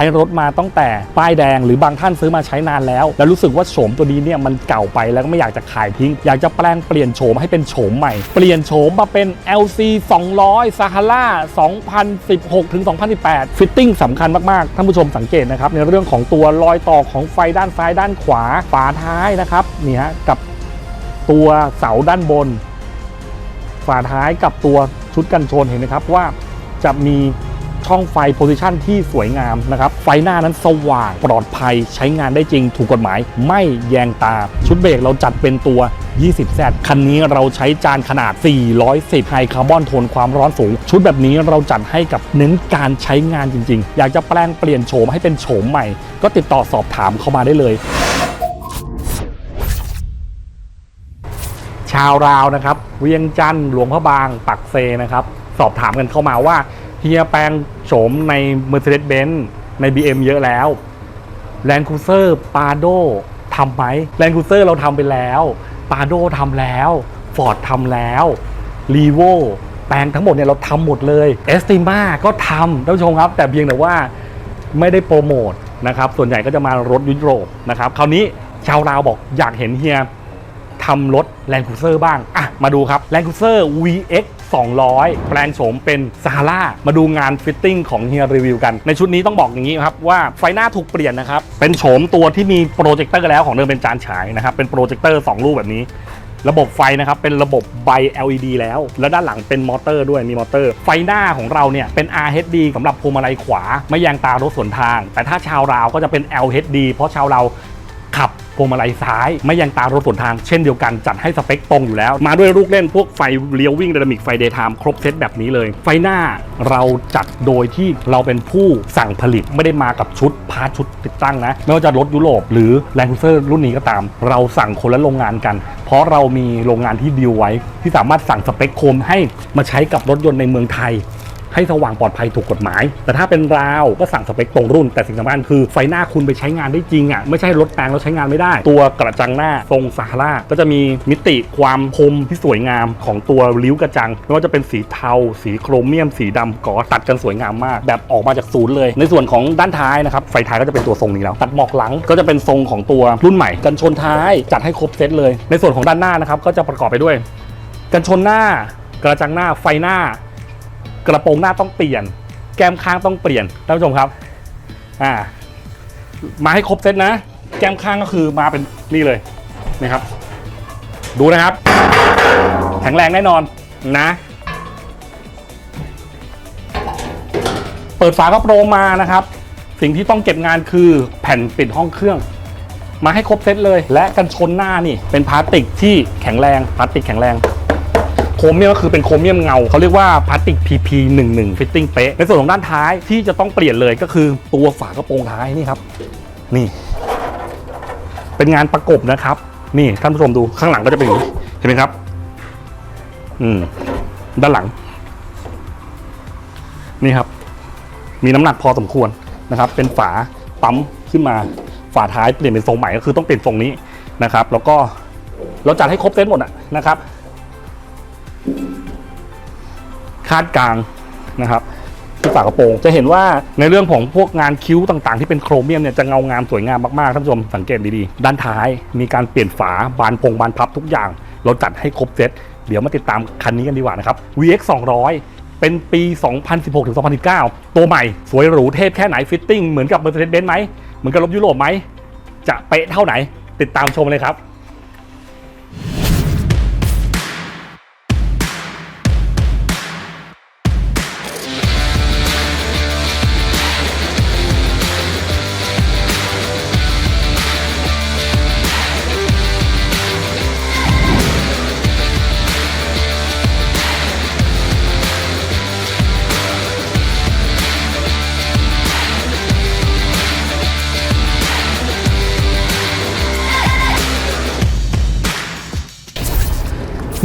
ช้รถมาตั้งแต่ป้ายแดง หรือบางท่านซื้อมาใช้นานแล้ว แล้วรู้สึกว่าโฉมตัวนี้เนี่ยมันเก่าไปแล้วก็ไม่อยากจะขายทิ้ง อยากจะแปลงเปลี่ยนโฉมให้เป็นโฉมใหม่ เปลี่ยนโฉมมาเป็น LC 200 Sahara 2016ถึง2018 ฟิตติ้งสำคัญมาก ๆ ท่านผู้ชมสังเกตนะครับ ในเรื่องของตัวรอยต่อของไฟด้านซ้ายด้านขวาฝาท้ายนะครับนี่ฮะกับตัวเสาด้านบน ฝาท้ายกับตัวชุดกันชนเห็นไหมครับว่าจะมี ช่องไฟโพซิชันที่สวยงามนะครับ ไฟหน้านั้นสว่างปลอดภัยใช้งานได้จริงถูกกฎหมาย ไม่แยงตา ชุดเบรกเราจัดเป็นตัว 20Z คันนี้เราใช้จานขนาด 410 ไฮคาร์บอนทนความร้อนสูง ชุดแบบนี้เราจัดให้กับเน้นการใช้งานจริง ๆ อยากจะแปลงเปลี่ยนโฉมให้เป็นโฉมใหม่ ก็ติดต่อสอบถามเข้ามาได้เลยชาวราวนะครับ เวียงจันทร์หลวงพระบาง ปักเซนะครับ สอบถามกันเข้ามาว่า เฮียแปลงโฉมใน Mercedes-Benz ใน BM เยอะแล้ว Land Cruiser Prado ทำไหม Land Cruiser เราทำไปแล้ว Prado ทำแล้ว Ford ทำแล้ว r e v o แปลงทั้งหมดเนี่ยเราทำหมดเลย Estima ก็ทำท่านผู้ชมครับ แต่เพียงแต่ว่าไม่ได้โปรโมทนะครับ ส่วนใหญ่ก็จะมารถยุโรปนะครับ คราวนี้ชาวราวบอกอยากเห็นเฮีย ทำรถ Land Cruiser บ้าง อะ มาดูครับ Land Cruiser VX 200 แปลงโฉมเป็น Sahara มาดูงานฟิตติ้งของเฮียรีวิวกัน ในชุดนี้ต้องบอกอย่างนี้ครับว่าไฟหน้าถูกเปลี่ยนนะครับ เป็นโฉมตัวที่มีโปรเจคเตอร์แล้วของเดิมเป็นจานฉายนะครับ เป็นโปรเจคเตอร์2ลูกแบบนี้ระบบไฟนะครับ เป็นระบบไบ LED แล้ว แล้วด้านหลังเป็นมอเตอร์ด้วยมีมอเตอร์ ไฟหน้าของเราเนี่ย เป็น RHD สำหรับพวงมาลัยขวา ไม่ยางตารถสวนทาง แต่ถ้าชาวราวก็จะเป็น LHD เพราะชาวเรา ขับพวงมาลัยซ้าย ไม่ยังตารถสวนทางเช่นเดียวกันจัดให้สเปคตรงอยู่แล้ว มาด้วยลูกเล่นพวกไฟเลี้ยววิ่ง d y นามิกไฟเดย์ไทม์ครบเซตแบบนี้เลย ไฟหน้าเราจัดโดยที่เราเป็นผู้สั่งผลิตไม่ได้มากับชุดพาร์ทชุดติดตั้งนะ ไม่ว่าจะรถยุโรปหรือแลนด์ครูเซอร์รุ่นนี้ก็ตาม เราสั่งคนละโรงงานกัน เพราะเรามีโรงงานที่ดีลไว้ ที่สามารถสั่งสเปคโคมให้มาใช้กับรถยนต์ในเมืองไทย ให้สว่างปลอดภัยถูกกฎหมาย แต่ถ้าเป็นราวก็สั่งสเปคตรงรุ่น แต่สิ่งสำคัญคือไฟหน้าคุณไปใช้งานได้จริงอะไม่ใช่รถแปลงแล้วใช้งานไม่ได้ ตัวกระจังหน้าทรงซาฮาราก็จะมีมิติความคมที่สวยงามของตัวริ้วกระจังไม่ว่าจะเป็นสีเทา สีโครเมียม สีดำก่อตัดกันสวยงามมาก แบบออกมาจากศูนย์เลย ในส่วนของด้านท้ายนะครับไฟท้ายก็จะเป็นตัวทรงนี้แล้วตัดหมอกหลังก็จะเป็นทรงของตัวรุ่นใหม่กันชนท้ายจัดให้ครบเซตเลย ในส่วนของด้านหน้านะครับก็จะประกอบไปด้วย กันชนหน้ากระจังหน้าไฟหน้า กระโปรงหน้าต้องเปลี่ยน แก้มข้างต้องเปลี่ยนท่านผู้ชมครับอ่ามาให้ครบเซตนะ แก้มข้างก็คือมาเป็นนี่เลยนะครับ ดูนะครับ แข็งแรงแน่นอนนะ เปิดฝากระโปรงมานะครับ สิ่งที่ต้องเก็บงานคือแผ่นปิดห้องเครื่อง มาให้ครบเซตเลย และกันชนหน้านี่เป็นพลาสติกที่แข็งแรงพลาสติกแข็งแรง โครเมียมก็คือเป็นโครเมียมเงาเขาเรียกว่าพลาสติก PP 11 ฟิตติ้งเป๊ะในส่วนของด้านท้ายที่จะต้องเปลี่ยนเลยก็คือตัวฝากระโปรงท้ายนี่ครับ นี่ เป็นงานประกบนะครับ นี่ท่านผู้ชมดูข้างหลังก็จะเป็นอย่างนี้เห็นไหมครับ อืม ด้านหลัง นี่ครับ มีน้ำหนักพอสมควรนะครับ เป็นฝาปั๊มขึ้นมาฝาท้ายเปลี่ยนเป็นทรงใหม่ก็คือต้องเปลี่ยนทรงนี้นะครับ แล้วก็เราจัดให้ครบเซตหมดอะนะครับ คาดกลางนะครับที่ฝากระโปรงจะเห็นว่าในเรื่องของพวกงานคิ้วต่างๆ ที่เป็นโครเมียมเนี่ยจะเงางามสวยงามมากๆท่านผู้ชมสังเกตดีๆ ด้านท้ายมีการเปลี่ยนฝาบานพงบานพับทุกอย่าง เราจัดให้ครบเซตเดี๋ยวมาติดตามคันนี้กันดีกว่านะครับ VX 200 เป็นปี 2016ถึง2019 ตัวใหม่สวยหรูเทพแค่ไหนฟิตติ้งเหมือนกับ Mercedes-Benz ไหมเหมือนกับรถยุโรปไหมจะเป๊ะเท่าไหน ติดตามชมเลยครับ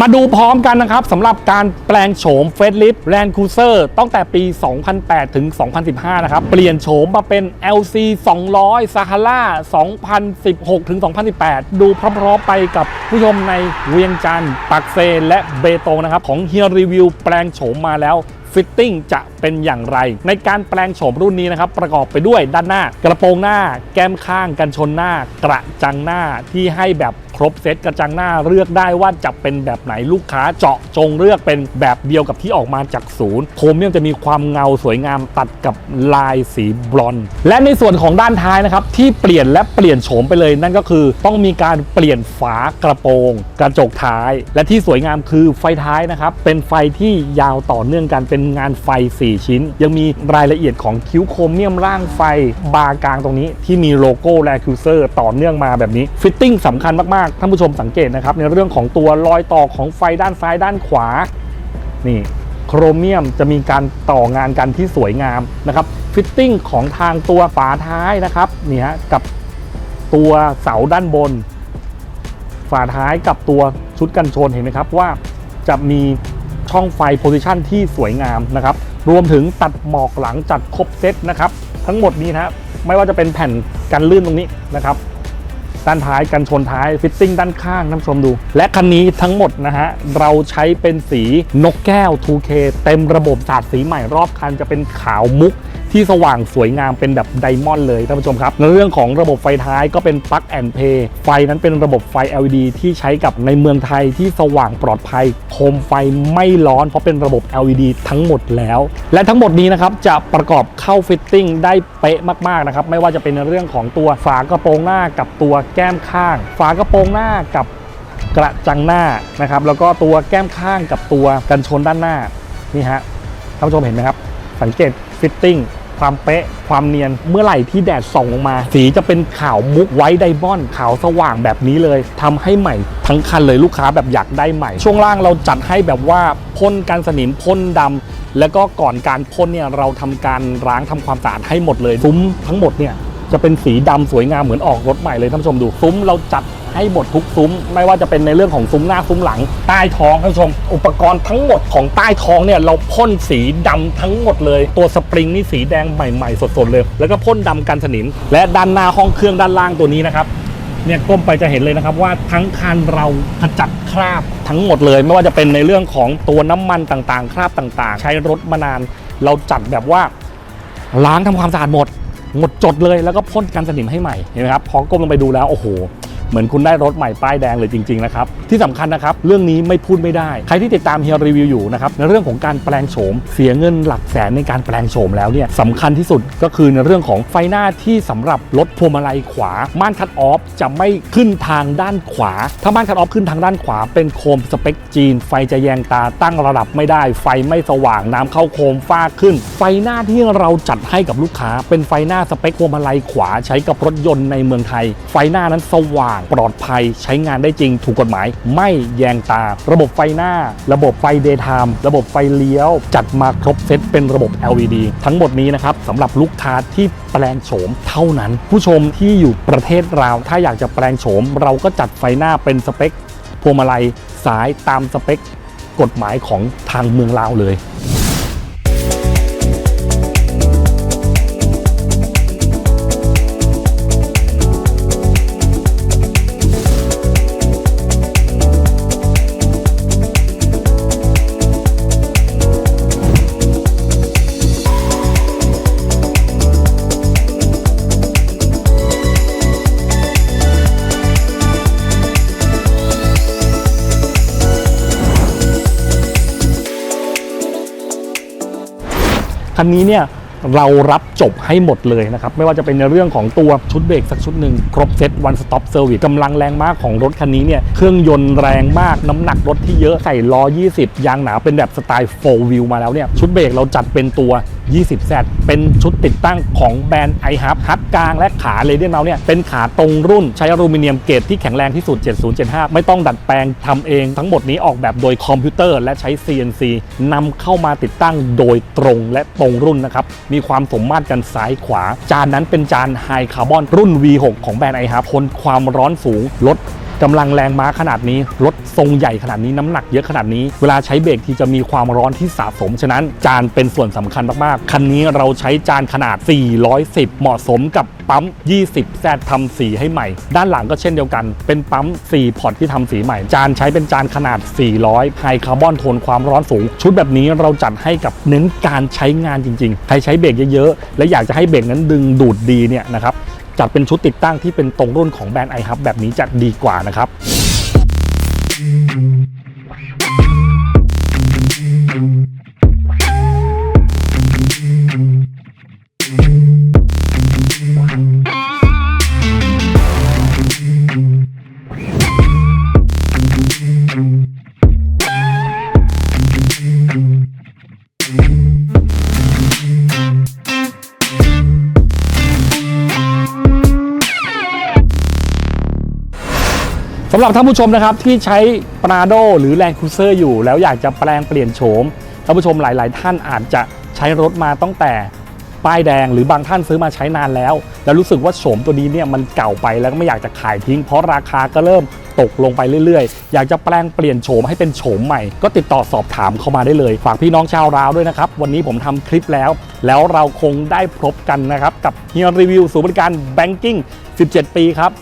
มาดูพร้อมกันนะครับสำหรับการแปลงโฉมเฟสลิฟแลนด์คูเซอร์ตั้งแต่ปี 2008 ถึง 2015 นะครับ เปลี่ยนโฉมมาเป็น LC 200 Sahara 2016 ถึง 2018 ดูพร้อมๆไปกับผู้ชมในเวียงจันทร์ปักเซและเบตงนะครับ ของเฮียรีวิวแปลงโฉมมาแล้วฟิตติ้งจะเป็นอย่างไร ในการแปลงโฉมรุ่นนี้นะครับ ประกอบไปด้วยด้านหน้า กระโปรงหน้า แก้มข้างกันชนหน้ากระจังหน้าที่ให้แบบ ครบเซตกระจังหน้าเลือกได้ว่าจะเป็นแบบไหนลูกค้าเจาะจงเลือกเป็นแบบเดียวกับที่ออกมาจากศูนย์โครเมียมจะมีความเงาสวยงามตัดกับลายสีบลอนด์และในส่วนของด้านท้ายนะครับที่เปลี่ยนและเปลี่ยนโฉมไปเลยนั่นก็คือ ต้องมีการเปลี่ยนฝากระโปรง กระจกท้าย และที่สวยงามคือไฟท้ายนะครับเป็นไฟที่ยาวต่อเนื่องกันเป็นงานไฟ 4 ชิ้น ยังมีรายละเอียดของคิ้วโครเมียมร่างไฟบาร์กลางตรงนี้ ที่มีโลโก้แลคิวเซอร์ต่อเนื่องมาแบบนี้ฟิตติ้งสำคัญมากๆท่านผู้ชมสังเกตนะครับ ในเรื่องของตัวรอยต่อของไฟด้านซ้ายด้านขวา นี่โครเมียมจะมีการต่องานกันที่สวยงามนะครับ ฟิตติ้งของทางตัวฝาท้ายนะครับนี่ฮะกับตัวเสาด้านบน ฝาท้ายกับตัวชุดกันชนเห็นไหมครับว่าจะมีช่องไฟโพซิชันที่สวยงามนะครับ รวมถึงตัดหมอกหลังจัดครบเซตนะครับ ทั้งหมดนี้นะไม่ว่าจะเป็นแผ่นกันลื่นตรงนี้นะครับ ด้านท้ายกันชนท้ายฟิตติ้งด้านข้างท่านผู้ชมดู และคันนี้ทั้งหมดนะฮะ เราใช้เป็นสีนกแก้ว 2K เต็มระบบสาดสีใหม่รอบคันจะเป็นขาวมุก ที่สว่างสวยงามเป็นแบบไดมอนด์เลยท่านผู้ชมครับในเรื่องของระบบไฟท้ายก็เป็นปลั๊กแอนเพย์ไฟนั้นเป็นระบบไฟ LED ที่ใช้กับในเมืองไทยที่สว่างปลอดภัยโคมไฟไม่ร้อนเพราะเป็นระบบ LED ทั้งหมดแล้ว และทั้งหมดนี้นะครับจะประกอบเข้าฟิตติ้งได้เป๊ะมากๆนะครับไม่ว่าจะเป็นในเรื่องของตัวฝากระโปรงหน้ากับตัวแก้มข้าง ฝากระโปรงหน้ากับกระจังหน้านะครับ แล้วก็ตัวแก้มข้างกับตัวกันชนด้านหน้านี่ฮะท่านผู้ชมเห็นไหมครับ สังเกตฟิตติ้ง ความเป๊ะ ความเนียน เมื่อไหร่ที่แดดส่องลงมา สีจะเป็นขาวมุกไว้ไดมอนด์ขาวสว่างแบบนี้เลยทำให้ใหม่ทั้งคันเลยลูกค้าแบบอยากได้ใหม่ ช่วงล่างเราจัดให้แบบว่าพ่นกันสนิมพ่นดำแล้วก็ก่อนการพ่นเนี่ยเราทำการล้างทำความสะอาดให้หมดเลยซุ้มทั้งหมดเนี่ยจะเป็นสีดำสวยงามเหมือนออกรถใหม่เลยท่านผู้ชมดูซุ้มเราจัด ให้หมดทุกซุ้ม ไม่ว่าจะเป็นในเรื่องของซุ้มหน้าซุ้มหลัง ใต้ท้องท่านผู้ชม อุปกรณ์ทั้งหมดของใต้ท้องเนี่ยเราพ่นสีดำทั้งหมดเลย ตัวสปริงนี่สีแดงใหม่ๆ สดๆเลย แล้วก็พ่นดำกันสนิม และด้านหน้าห้องเครื่องด้านล่างตัวนี้นะครับเนี่ยก้มไปจะเห็นเลยนะครับว่าทั้งคันเราขจัดคราบทั้งหมดเลย ไม่ว่าจะเป็นในเรื่องของตัวน้ำมันต่างๆ คราบต่างๆ ใช้รถมานาน เราจัดแบบว่าล้างทำความสะอาดหมด หมดจดเลยแล้วก็พ่นกันสนิมให้ใหม่เห็นไหมครับพอก้มลงไปดูแล้วโอ้โห เหมือนคุณได้รถใหม่ป้ายแดงเลยจริงๆนะครับที่สำคัญนะครับเรื่องนี้ไม่พูดไม่ได้ ใครที่ติดตามเฮียรีวิวอยู่นะครับในเรื่องของการแปลงโฉมเสียเงินหลักแสนในการแปลงโฉมแล้วเนี่ยสำคัญที่สุดก็คือในเรื่องของไฟหน้าที่สำหรับรถพวงมาลัยขวา ม่านคัดออฟจะไม่ขึ้นทางด้านขวา ถ้าม่านคัดออฟขึ้นทางด้านขวา เป็นโคมสเปคจีน ไฟจะแยงตาตั้งระดับไม่ได้ ไฟไม่สว่างน้ำเข้าโคมฟ้าขึ้น ไฟหน้าที่เราจัดให้กับลูกค้า เป็นไฟหน้าสเปคพวงมาลัยขวาใช้กับรถยนต์ในเมืองไทย ไฟหน้านั้นสว่างปลอดภัยใช้งานได้จริง ถูกกฎหมายไม่แยงตา ระบบไฟหน้า ระบบไฟเดย์ไทม์ระบบไฟเลี้ยว จัดมาครบเซตเป็นระบบ LED ทั้งหมดนี้นะครับสำหรับลูกค้าที่แปลงโฉมเท่านั้น ผู้ชมที่อยู่ประเทศเราวถ้าอยากจะแปลงโฉม เราก็จัดไฟหน้าเป็นสเปคพวงมาลัยสายตามสเปคกฎหมายของทางเมืองลาวเลย คันนี้เนี่ยเรารับจบให้หมดเลยนะครับ ไม่ว่าจะเป็นในเรื่องของตัวชุดเบรกสักชุดหนึ่งครบเซต one stop service กำลังแรงมากของรถคันนี้เนี่ย เครื่องยนต์แรงมากน้ำหนักรถที่เยอะใส่ล้อ 20 ยางหนาเป็นแบบสไตล์ four wheel มาแล้วเนี่ย ชุดเบรกเราจัดเป็นตัว20 z เป็นชุดติดตั้งของแบรนด์ i h u b ฮัดกลางและขาเลเดียนเมาเนี่ยเป็นขาตรงรุ่นใช้อลูมิเนียมเกรดที่แข็งแรงที่สุด 7075 ไม่ต้องดัดแปลงทำเองทั้งหมดนี้ออกแบบโดยคอมพิวเตอร์และใช้ CNC นำเข้ามาติดตั้งโดยตรงและตรงรุ่นนะครับ มีความสมมาตรกันซ้ายขวา จานนั้นเป็นจานไฮคาร์บอนรุ่น V6 ของแบรนด์ i h u b ทนความร้อนสูงลด กำลังแรงม้าขนาดนี้ รถทรงใหญ่ขนาดนี้น้ำหนักเยอะขนาดนี้ เวลาใช้เบรกที่จะมีความร้อนที่สะสม ฉะนั้นจานเป็นส่วนสำคัญมาก ๆ คันนี้เราใช้จานขนาด 410 เหมาะสมกับปั๊ม 20 แซดทำสีให้ใหม่ ด้านหลังก็เช่นเดียวกัน เป็นปั๊ม 4 พอร์ตที่ทำสีใหม่ จานใช้เป็นจานขนาด 400 ไฮคาร์บอนทนความร้อนสูง ชุดแบบนี้เราจัดให้กับเน้นการใช้งานจริง ๆ ใครใช้เบรกเยอะ ๆ และอยากจะให้เบรกนั้นดึงดูดดีเนี่ยนะครับ จัดเป็นชุดติดตั้งที่เป็นตรงรุ่นของแบรนด์ไอฮับแบบนี้จะดีกว่านะครับ สำหรับท่านผู้ชมนะครับที่ใช้ Prado หรือ Land Cruiser อยู่แล้วอยากจะแปลงเปลี่ยนโฉมท่านผู้ชมหลาย ๆ ท่านอาจจะใช้รถมาตั้งแต่ป้ายแดงหรือบางท่านซื้อมาใช้นานแล้ว แล้วรู้สึกว่าโฉมตัวนี้เนี่ยมันเก่าไปแล้วก็ไม่อยากจะขายทิ้ง เพราะราคาก็เริ่มตกลงไปเรื่อย ๆ อยากจะแปลงเปลี่ยนโฉมให้เป็นโฉมใหม่ ก็ติดต่อสอบถามเข้ามาได้เลย ฝากพี่น้องชาวราวด้วยนะครับ วันนี้ผมทำคลิปแล้ว แล้วเราคงได้พบกันนะครับกับเฮียรีวิวศูนย์บริการแบงกิ้ง 17 ปีครับ